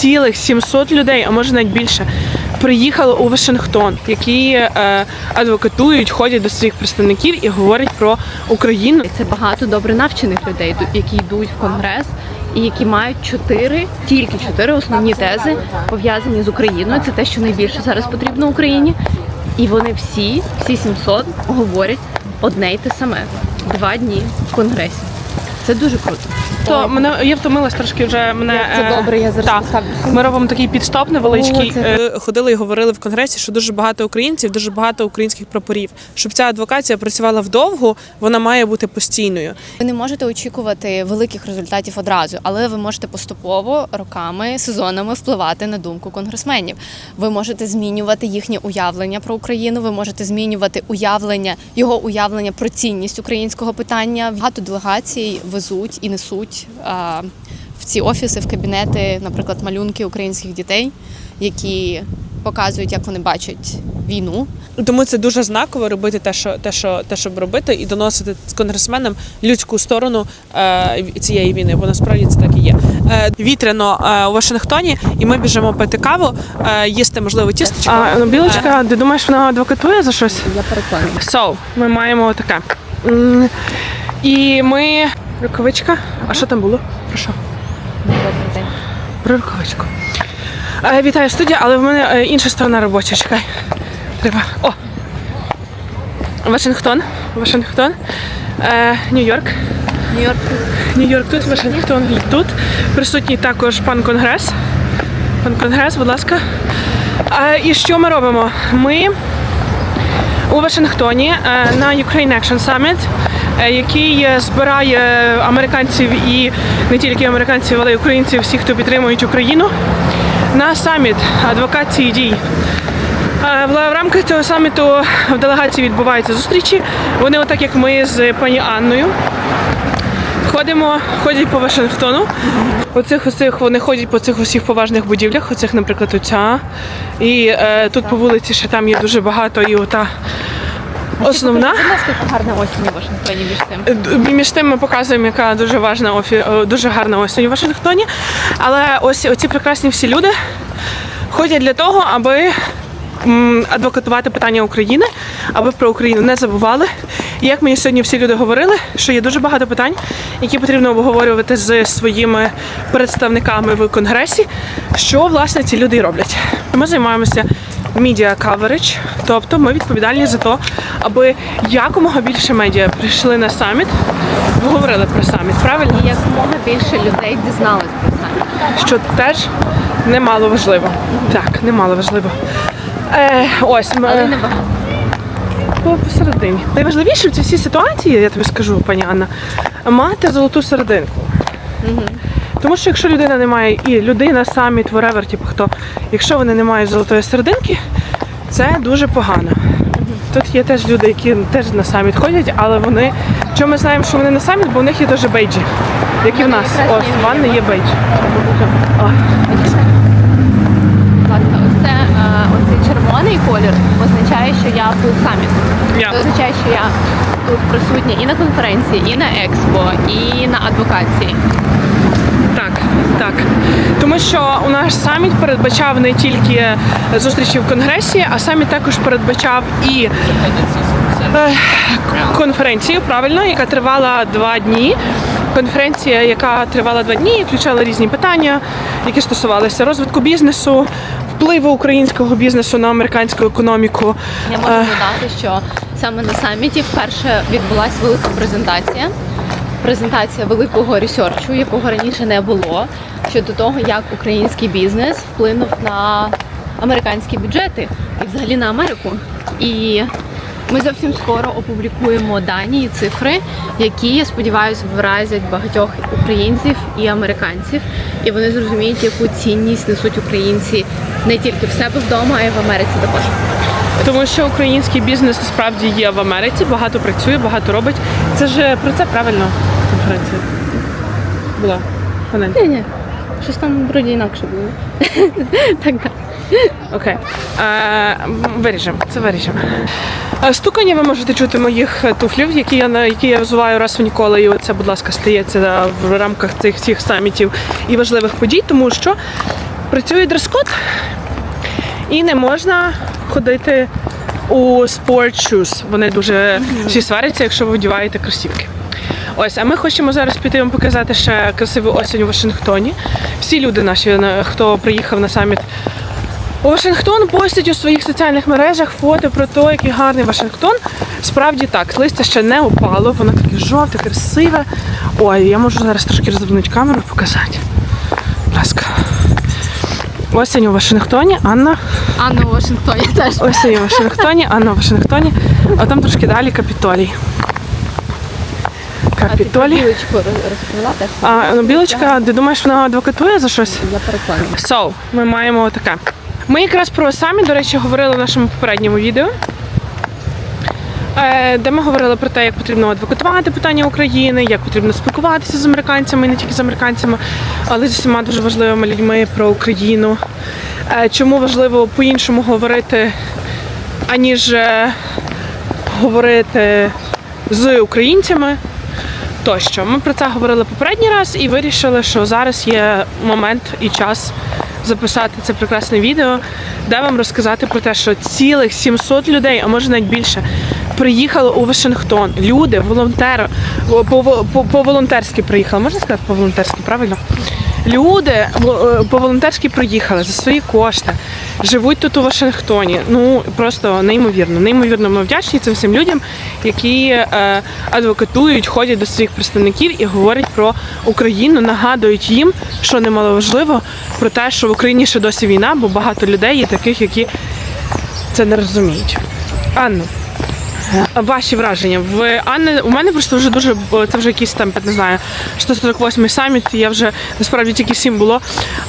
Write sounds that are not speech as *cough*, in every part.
цілих 700 людей, а може навіть більше, приїхали у Вашингтон, які е, адвокатують, ходять до своїх представників і говорять про Україну. Це багато добре навчених людей, які йдуть в конгрес і які мають чотири, тільки чотири основні тези пов'язані з Україною. Це те, що найбільше зараз потрібно Україні. І вони всі, всі 700, говорять одне й те саме. Два дні в конгресі. Це дуже круто. То мене я втомилась трошки вже мене. Це е, добре, я зараз та. поставлю. Ми робимо такий підстоп невеличкий. О, це Е, Ходили і говорили в конгресі, що дуже багато українців, дуже багато українських прапорів. Щоб ця адвокація працювала вдовго, вона має бути постійною. Ви не можете очікувати великих результатів одразу, але ви можете поступово роками, сезонами впливати на думку конгресменів. Ви можете змінювати їхнє уявлення про Україну. Ви можете змінювати уявлення його уявлення про цінність українського питання. Багато делегацій везуть і несуть а, в ці офіси, в кабінети, наприклад, малюнки українських дітей, які показують, як вони бачать війну, Тому це дуже знаково робити те, що те, що те, щоб робити, і доносити з конгресменам людську сторону е, цієї війни, бо насправді це так і є. Е, вітряно е, у Вашингтоні, і ми біжимо пити каву, е, їсти можливо тістечко. А, ну, білочка, ти думаєш, вона адвокатує за щось? Я переконую. So, ми маємо таке. І ми. Рукавичка. А що там було? Про що? Про рукавичку. Е, вітаю студія, але в мене е, інша сторона робоча. Чекай. Треба. О! Вашингтон. Вашингтон. Е, Нью-Йорк. Нью-Йорк Нью-Йорк тут, Вашингтон тут. Присутній також пан Конгрес. Пан Конгрес, будь ласка. А, і що ми робимо? Ми у Вашингтоні е, на Ukraine Action Summit, який е, збирає американців і не тільки американців, але й українців, всіх, хто підтримують Україну, на саміт адвокації дій. Е, в рамках цього саміту в делегації відбуваються зустрічі. Вони, отак як ми з пані Анною, Ходимо, ходять по Вашингтону. Оцих усіх вони ходять по цих усіх поважних будівлях. Оцих, наприклад, оця. І е, тут по вулиці ще там є дуже багато і ота основна. Гарна осінь у Вашингтоні між тим. Е, Між тим ми показуємо, яка дуже важна офі... е, дуже гарна осінь у Вашингтоні. Але ось оці прекрасні всі люди ходять для того, аби адвокатувати питання України, аби про Україну не забували. І як мені сьогодні всі люди говорили, що є дуже багато питань, які потрібно обговорювати з своїми представниками в конгресі, що власне ці люди і роблять. Ми займаємося media coverage, тобто ми відповідальні за те, аби якомога більше медіа прийшли на саміт, говорили про саміт, правильно? І якомога більше людей дізналось про це. Що теж немало важливо. Так, немало важливо. Е, ось ми, Але посередині. Найважливіше в цій всій ситуації, я тобі скажу, пані Анна, мати золоту серединку. Тому що якщо людина не має і людина, саміт, whatever, типу хто, якщо вони не мають золотої серединки, це дуже погано. Тут є теж люди, які теж на саміт ходять, але вони. Чому ми знаємо, що вони на саміт, бо у них є теж бейджі, як і в нас. Ось, в Ванни є бейдж. Ось це е, оцей червоний колір означає, що я summit. Я. Це означає, що я тут присутня і на конференції, і на експо, і на адвокації. Що у наш саміт передбачав не тільки зустрічі в конгресі, а саміт також передбачав і е, конференцію, правильно, яка тривала два дні. Конференція, яка тривала два дні, включала різні питання, які стосувалися розвитку бізнесу, впливу українського бізнесу на американську економіку. Я можу Е, додати, що саме на саміті вперше відбулася велика презентація. Презентація великого ресерчу, якого раніше не було, щодо того, як український бізнес вплинув на американські бюджети і взагалі на Америку. І ми зовсім скоро опублікуємо дані і цифри, які я сподіваюся вразять багатьох українців і американців, і вони зрозуміють, яку цінність несуть українці не тільки в себе вдома, а й в Америці також. Тому що український бізнес насправді є в Америці, багато працює, багато робить. Це ж про це правильно конференція була. Вона- Ні, ні. Щось там вроді інакше було. *laughs* так, так. Окей. Е, виріжемо, це виріжемо. Е, Стукання ви можете чути моїх е, туфлів, які я які я взуваю раз в ніколи. І оце, будь ласка, стається в рамках цих всіх самітів і важливих подій, тому що Працює дрес-код і не можна ходити у sport. Вони дуже всі сваряться, якщо ви вдіваєте кросівки. Ось, а ми хочемо зараз піти вам показати ще красиву осінь у Вашингтоні. Всі люди наші, хто приїхав на саміт у Вашингтон, постять у своїх соціальних мережах фото про те, який гарний Вашингтон. Справді так, листя ще не опало, воно таке жовте, красиве. Ой, я можу зараз трошки розвернути камеру і показати. Будь ласка. Осінь у Вашингтоні, Анна. Анна у Вашингтоні теж. Осінь у Вашингтоні, Анна у Вашингтоні, а там трошки далі Капітолій. Капітолій. білочку розповіла теж. А ну, білочка, ти думаєш, вона адвокатує за щось? Я переконана. So, ми маємо таке. Ми якраз про самі, до речі, говорили в нашому попередньому відео. е, Де ми говорили про те, як потрібно адвокатувати питання України, як потрібно спілкуватися з американцями, не тільки з американцями, але з усіма дуже важливими людьми про Україну. Е, Чому важливо по-іншому говорити, аніж е, говорити з українцями тощо. Ми про це говорили попередній раз і вирішили, що зараз є момент і час записати це прекрасне відео, де вам розказати про те, що цілих 700 людей, а може навіть більше, приїхали у Вашингтон. Люди, волонтери, по, по, по волонтерськи приїхали. Можна сказати по волонтерськи, правильно? Люди е, по волонтерськи приїхали за свої кошти, живуть тут у Вашингтоні. Ну просто неймовірно. Неймовірно ми вдячні цим всім людям, які е, адвокатують, ходять до своїх представників і говорять про Україну, нагадують їм, що немало важливо, про те, що в Україні ще досі війна, бо багато людей є таких, які це не розуміють. Анно, а Ваші враження. В Анни, у мене просто вже дуже це вже якийсь там, не знаю, 148 саміт, я вже насправді тільки сім було.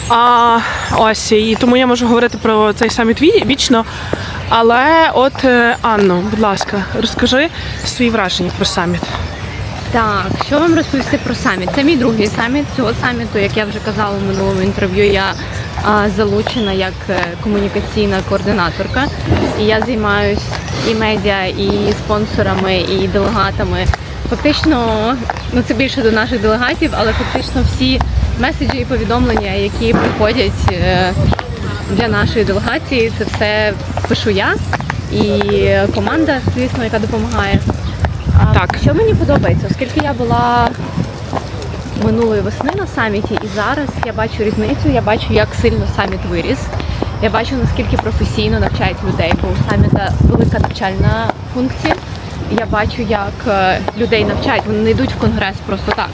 А ось і тому я можу говорити про цей саміт вічно. Але от е, Анно, будь ласка, розкажи свої враження про саміт. Так, що вам розповісти про саміт? Це мій другий саміт цього саміту. Як я вже казала в минулому інтерв'ю, я залучена як е, комунікаційна координаторка. І я займаюсь і медіа, і спонсорами, і делегатами. Фактично, ну це більше до наших делегатів, але фактично всі меседжі і повідомлення, які приходять е, для нашої делегації, це все пишу я і команда, звісно, яка допомагає. А Так. Що мені подобається, оскільки я була минулої весни на саміті, і зараз я бачу різницю, я бачу, як сильно саміт виріс. Я бачу, наскільки професійно навчають людей, бо у саміта велика навчальна функція. Я бачу, як е, людей навчають. Вони не йдуть в конгрес просто так.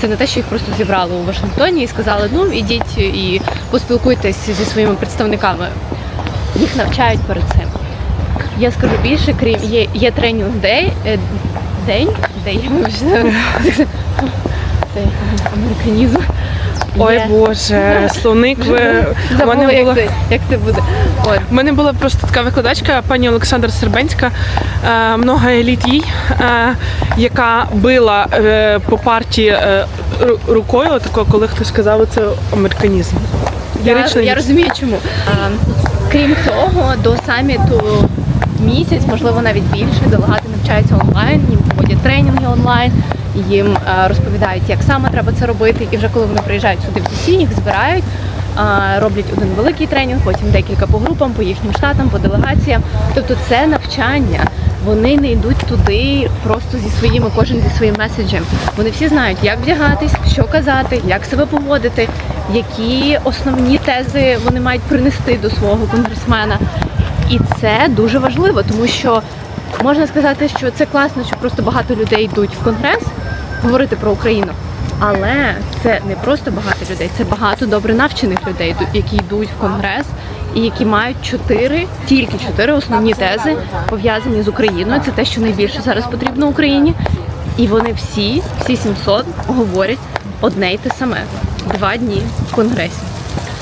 Це не те, що їх просто зібрали у Вашингтоні і сказали, ну ідіть і поспілкуйтесь зі своїми представниками. Їх навчають перед цим. Я скажу більше, крім є, є тренінг дей, е, день, день, вибачте. *laughs* це американізм. Ой. Боже, словник ви *laughs* Забула, мене як, було. це, як це буде. От. У мене була просто така викладачка, пані Олександра Сербенська, е, много еліт їй, е, яка била е, по парті е, рукою, отако, коли хтось сказав, це американізм. Я, Ліричний я розумію, чому. А, крім цього, до саміту місяць, можливо, навіть більше, делегати навчаються онлайн, їм проводять тренінги онлайн, їм е, розповідають, як саме треба це робити. І вже коли вони приїжджають сюди в DC, їх збирають. Роблять один великий тренінг, потім декілька по групам, по їхнім штатам, по делегаціям. Тобто це навчання. Вони не йдуть туди просто зі своїми, кожен зі своїм меседжем. Вони всі знають, як вдягатись, що казати, як себе поводити, які основні тези вони мають принести до свого конгресмена. І це дуже важливо, тому що можна сказати, що це класно, що просто багато людей йдуть в конгрес говорити про Україну. Але це не просто багато людей, це багато добре навчених людей, які йдуть в конгрес і які мають чотири, тільки чотири основні тези пов'язані з Україною. Це те, що найбільше зараз потрібно Україні. І вони всі, всі 700, говорять одне й те саме два дні в конгресі.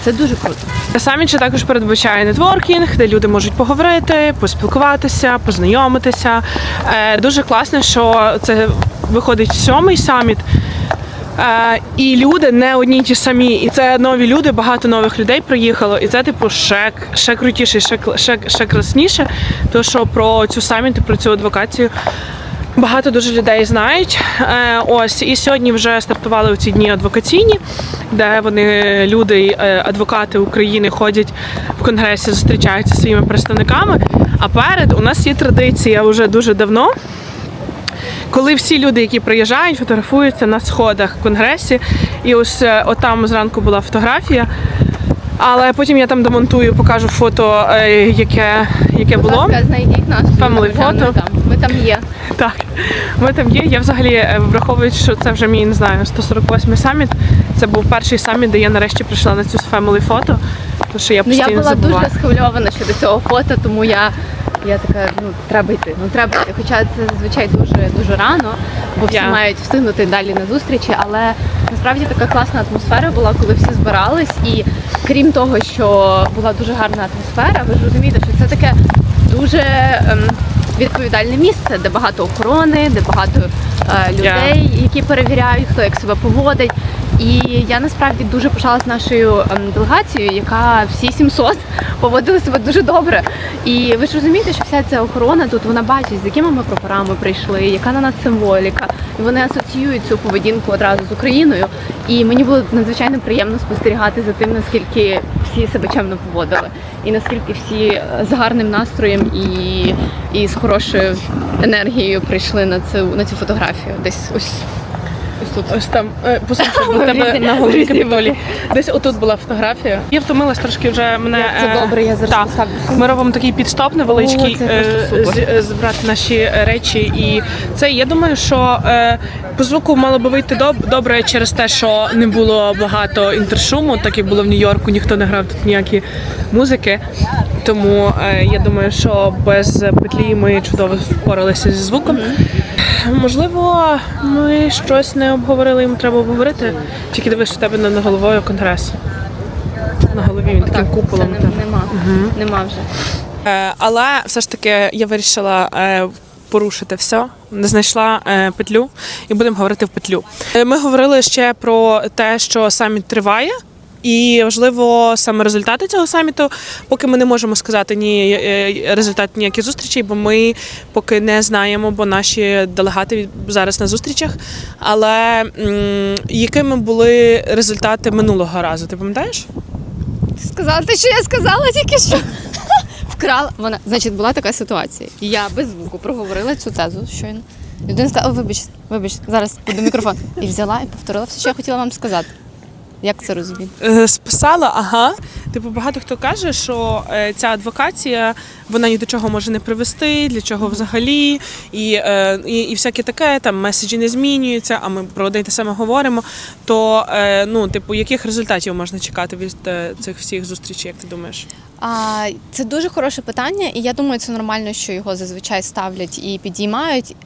Це дуже круто. Саміт ще також передбачає нетворкінг, де люди можуть поговорити, поспілкуватися, познайомитися. Е, Дуже класно, що це виходить сьомий саміт. Е, І люди не одні ті самі, і це нові люди, багато нових людей приїхало, і це типу ще, ще крутіше, ще, ще, ще красніше. То що про цю саміт і про цю адвокацію багато дуже людей знають. Е, ось і сьогодні вже стартували ці дні адвокаційні, де вони люди, е, адвокати України ходять в конгресі, зустрічаються зі своїми представниками. А перед у нас є традиція вже дуже давно. Коли всі люди, які приїжджають, фотографуються на сходах в конгресі, і ось е, отам зранку була фотографія. Але потім я там демонтую, покажу фото, е, яке, яке Будь було. ласка, знайдіть нас. Family. Там. Ми там є. Так, ми там є. Я взагалі е, враховуючи, що це вже мій не знаю 148 саміт. Це був перший саміт, де я нарешті прийшла на цю family фото. Тому що я Ну постійно я була забуваю. дуже схвильована щодо цього фото, тому я, я така, ну треба йти. Ну треба йти. Хоча це зазвичай дуже дуже рано, бо всі Я. мають встигнути далі на зустрічі. Але насправді така класна атмосфера була, коли всі збирались. І крім того, що була дуже гарна атмосфера, ви ж розумієте, що це таке дуже ем, відповідальне місце, де багато охорони, де багато е, людей, які перевіряють, хто як себе поводить. І я насправді дуже пишалась нашою ем, делегацією, яка всі 700 поводили себе дуже добре. І ви ж розумієте, що вся ця охорона тут вона бачить, з якими ми прапорами прийшли, яка на нас символіка. І вони асоціюють цю поведінку одразу з Україною. І мені було надзвичайно приємно спостерігати за тим, наскільки всі себе чемно поводили, і наскільки всі е, з гарним настроєм і, і з хорошою енергією прийшли на цю на цю фотографію. Десь ось тут. Ось там е, посунься, *laughs* бо тебе на голові різні. Десь отут була фотографія. Я втомилась трошки вже мене. Це е, добре, я зараз так. Ми робимо такий підстоп невеличкий, е, супер. з- е, наші речі. І це я думаю, що по звуку мало би вийти добре через те, що не було багато інтершуму, так як було в Нью-Йорку, ніхто не грав тут ніякі музики. Тому я думаю, що без петлі ми чудово впоралися зі звуком. Можливо, ми щось не обговорили, їм треба обговорити. Тільки дивись, у тебе над головою конгрес. На голові він таким Так, куполом. Це не- нема. Нема вже. Е, Але все ж таки я вирішила е, порушити все. Не знайшла е, петлю і будемо говорити в петлю. Е, Ми говорили ще про те, що саміт триває. І важливо саме результати цього саміту. Поки ми не можемо сказати ні е, результат ніяких зустрічей, бо ми поки не знаємо, бо наші делегати зараз на зустрічах. Але якими були результати минулого разу? Ти пам'ятаєш? Сказала те, що я сказала тільки що. *laughs* Вкрала. Вона, значить, була така ситуація. Я без звуку проговорила цю тезу щойно. Людина сказала, о, вибач, вибач, зараз буде мікрофон. І взяла і повторила все, що я хотіла вам сказати. Як це розуміти? Е, списала, ага. Типу, багато хто каже, що е, ця адвокація вона ні до чого може не привести, для чого взагалі, і, е, і, і всяке таке, там меседжі не змінюються, а ми про одне те саме говоримо. То е, ну, типу, яких результатів можна чекати від е, цих всіх зустрічей, як ти думаєш? А, це дуже хороше питання, і я думаю, це нормально, що його зазвичай ставлять і підіймають.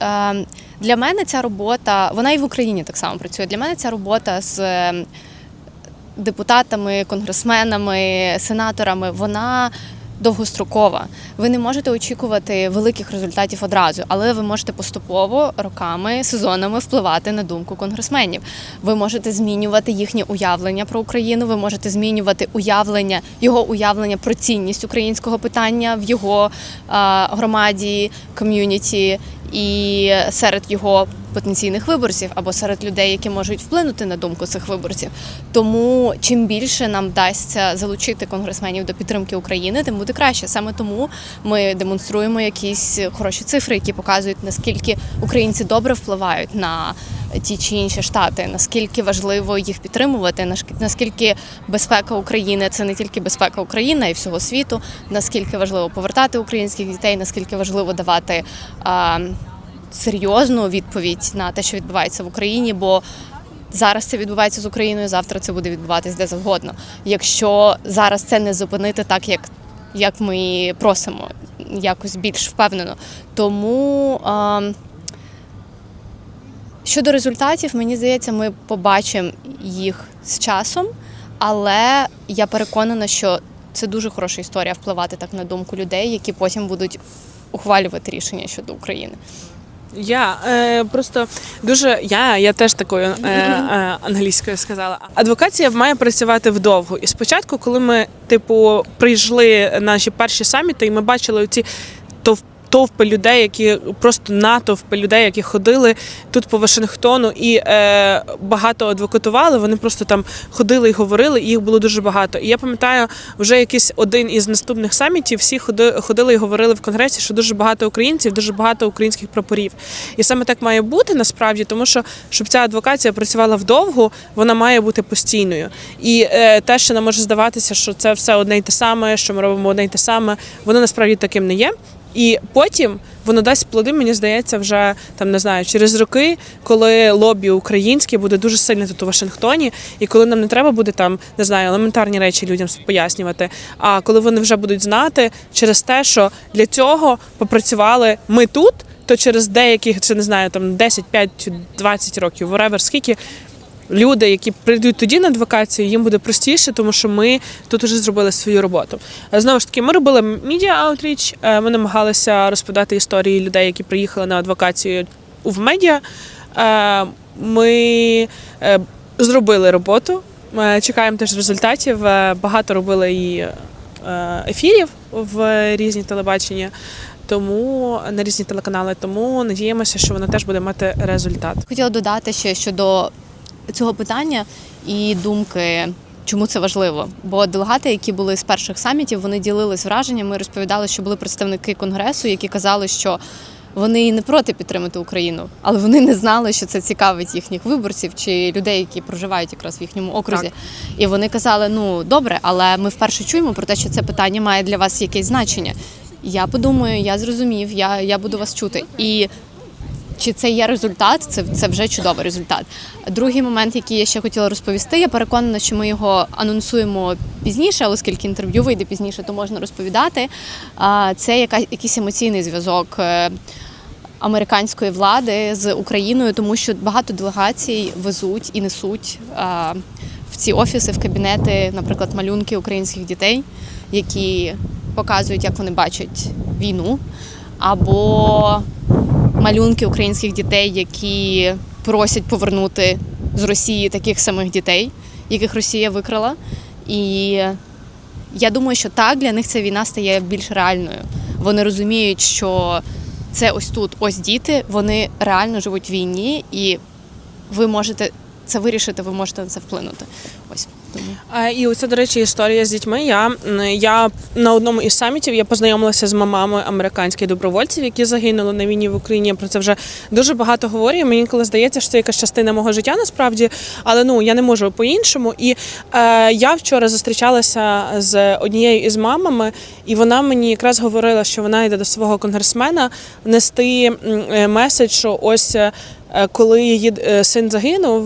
Для мене ця робота, вона і в Україні так само працює. Для мене ця робота з депутатами, конгресменами, сенаторами, вона. Довгострокова. Ви не можете очікувати великих результатів одразу, але ви можете поступово роками, сезонами впливати на думку конгресменів. Ви можете змінювати їхнє уявлення про Україну. Ви можете змінювати уявлення, його уявлення про цінність українського питання в його громаді, ком'юніті і серед його потенційних виборців або серед людей, які можуть вплинути на думку цих виборців. Тому чим більше нам вдасться залучити конгресменів до підтримки України, тим буде краще. Саме тому ми демонструємо якісь хороші цифри, які показують наскільки українці добре впливають на ті чи інші штати, наскільки важливо їх підтримувати, наскільки безпека України це не тільки безпека України а й всього світу, наскільки важливо повертати українських дітей, наскільки важливо давати. А, серйозну відповідь на те, що відбувається в Україні, бо зараз це відбувається з Україною, завтра це буде відбуватись де завгодно. Якщо зараз це не зупинити так, як, як ми просимо, якось більш впевнено. Тому а, щодо результатів, мені здається, ми побачимо їх з часом, але я переконана, що це дуже хороша історія впливати так на думку людей, які потім будуть ухвалювати рішення щодо України. Я е, просто дуже я, я теж такою е, е, англійською сказала. Адвокація має працювати вдовго. І спочатку, коли ми, типу, прийшли наші перші саміти, і ми бачили ці тов, товпи людей, які просто натовпи людей, які ходили тут по Вашингтону і е, багато адвокатували. Вони просто там ходили і говорили, і їх було дуже багато. І я пам'ятаю, вже якийсь один із наступних самітів всі ходи- ходили і говорили в конгресі, що дуже багато українців, дуже багато українських прапорів. І саме так має бути насправді, тому що щоб ця адвокація працювала вдовгу, вона має бути постійною. І е, те, що нам може здаватися, що це все одне й те саме, що ми робимо одне й те саме, воно насправді таким не є. І потім воно дасть плоди, мені здається, вже там не знаю, через роки, коли лобі українське буде дуже сильне тут у Вашингтоні, і коли нам не треба буде там не знаю, елементарні речі людям пояснювати. А коли вони вже будуть знати через те, що для цього попрацювали ми тут, то через деяких, чи не знаю, там 10, 5, 20 років, whatever, скільки люди, які прийдуть тоді на адвокацію, їм буде простіше, тому що ми тут уже зробили свою роботу. Е, Знову ж таки, ми робили медіа аутріч, ми намагалися розповідати історії людей, які приїхали на адвокацію в медіа. Е, Ми е, зробили роботу. Ми чекаємо теж результатів. Багато робили і ефірів в різні телебачення. Тому на різні телеканали, тому надіємося, що воно теж буде мати результат. Хотіла додати ще щодо цього питання і думки. Чому це важливо? Бо делегати, які були з перших самітів, вони ділились враженнями, розповідали, що були представники конгресу, які казали, що вони не проти підтримати Україну, але вони не знали, що це цікавить їхніх виборців чи людей, які проживають якраз в їхньому окрузі. Так. І вони казали: ну добре, але ми вперше чуємо про те, що це питання має для вас якесь значення. Я подумаю, я зрозумів, я, я буду вас чути. І чи це є результат, це, це вже чудовий результат. Другий момент, який я ще хотіла розповісти, я переконана, що ми його анонсуємо пізніше, оскільки інтерв'ю вийде пізніше, то можна розповідати. Це якийсь емоційний зв'язок. е, Американської влади з Україною, тому що багато делегацій везуть і несуть а, в ці офіси, в кабінети, наприклад, малюнки українських дітей, які показують, як вони бачать війну, або малюнки українських дітей, які просять повернути з Росії таких самих дітей, яких Росія викрала. І я думаю, що так для них ця війна стає більш реальною. Вони розуміють, що це ось тут, ось діти, вони реально живуть в війні, і ви можете це вирішити, ви можете на це вплинути. Ось І оце, до речі, історія з дітьми. Я, я на одному із самітів я познайомилася з мамами американських добровольців, які загинули на війні в Україні. Я про це вже дуже багато говорю. Мені коли здається, що це якась частина мого життя насправді, але ну я не можу по-іншому. І е, я вчора зустрічалася з однією із мамами, і вона мені якраз говорила, що вона йде до свого конгресмена нести е, меседж, що ось. е, Коли її е, син загинув,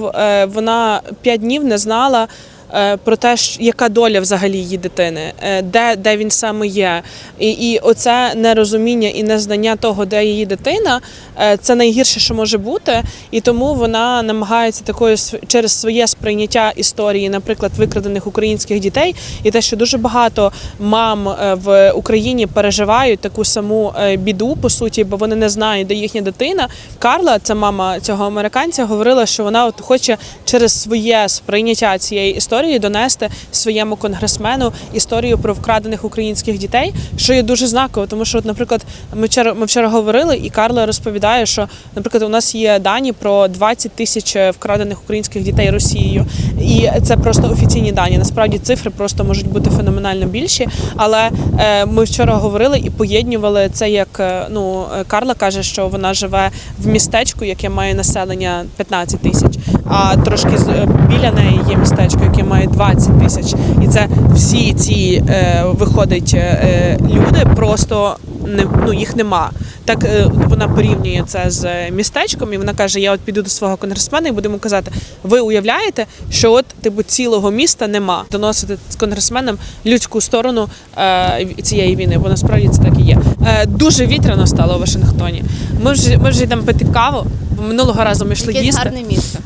вона п'ять днів не знала. Е, Про те, яка доля взагалі її дитини, е, де, де він саме є, і, і оце нерозуміння і незнання того, де її дитина, е, це найгірше, що може бути. І тому вона намагається такою через своє сприйняття історії, наприклад, викрадених українських дітей, і те, що дуже багато мам в Україні переживають таку саму біду, по суті, бо вони не знають, де їхня дитина. Карла, це мама цього американця, говорила, що вона от хоче через своє сприйняття цієї історії донести своєму конгресмену історію про вкрадених українських дітей, що є дуже знаково, тому що, от, наприклад, ми вчора ми вчора говорили, і Карла розповідає, що, наприклад, у нас є дані про 20 тисяч вкрадених українських дітей Росією, і це просто офіційні дані. Насправді цифри просто можуть бути феноменально більші. Але е, ми вчора говорили і поєднували це як е, ну е, Карла каже, що вона живе в містечку, яке має населення 15 тисяч, а трошки е, біля неї є містечко, яке має 20 тисяч. І це всі ці е, виходить е, е, люди, просто не ну їх нема. Так е, вона порівнює це з містечком, і вона каже: Я от піду до свого конгресмена і будемо казати: ви уявляєте, що от типу цілого міста нема. Доносити з конгресменом людську сторону е, цієї війни, бо насправді це так і є. Е, дуже вітряно стало у Вашингтоні. Ми вже ми вже йдемо пити каву. Минулого разу ми йшли Якесь їсти. гарне місце.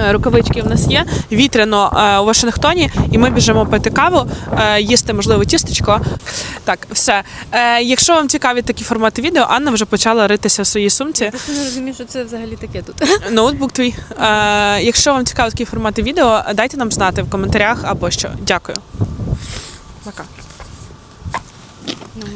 Е, Рукавички в нас є вітряно е, у Вашингтоні, і ми біжимо пити каву, е, їсти можливо тістечко. Так, все. Якщо вам цікаві такі формати відео, Анна вже почала ритися в своїй сумці. Просто не розумію, що це взагалі таке тут. *laughs* Ноутбук твій. Якщо вам цікаві такі формати відео, дайте нам знати в коментарях або що. Дякую. Пока. Ну,